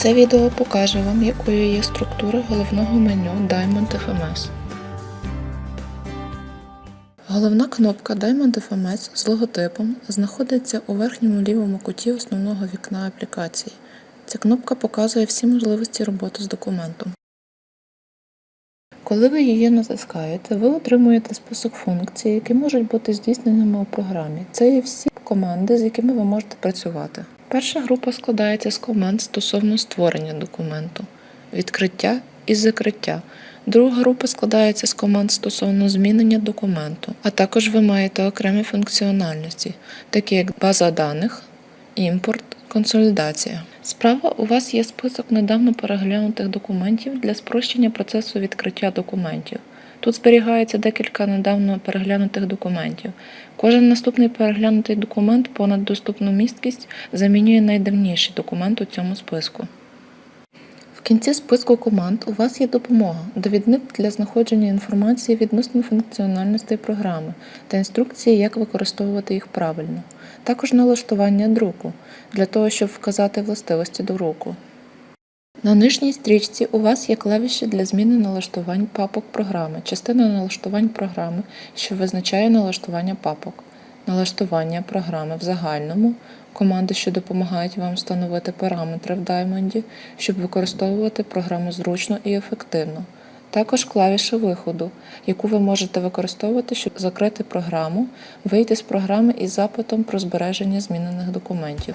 Це відео покаже вам, якою є структура головного меню Diamond FMS. Головна кнопка Diamond FMS з логотипом знаходиться у верхньому лівому куті основного вікна аплікації. Ця кнопка показує всі можливості роботи з документом. Коли ви її натискаєте, ви отримуєте список функцій, які можуть бути здійсненими у програмі. Це є всі команди, з якими ви можете працювати. Перша група складається з команд стосовно створення документу, відкриття і закриття. Друга група складається з команд стосовно змінення документу, а також ви маєте окремі функціональності, такі як база даних, імпорт, консолідація. Справа у вас є список недавно переглянутих документів для спрощення процесу відкриття документів. Тут зберігається декілька недавно переглянутих документів. Кожен наступний переглянутий документ понад доступну місткість замінює найдавніший документ у цьому списку. В кінці списку команд у вас є допомога, довідник для знаходження інформації відносно функціональностей програми та інструкції, як використовувати їх правильно. Також налаштування друку для того, щоб вказати властивості друку. На нижній стрічці у вас є клавіші для зміни налаштувань папок програми, частина налаштувань програми, що визначає налаштування папок, налаштування програми в загальному, команди, що допомагають вам встановити параметри в Diamond, щоб використовувати програму зручно і ефективно. Також клавіша виходу, яку ви можете використовувати, щоб закрити програму, вийти з програми із запитом про збереження змінених документів.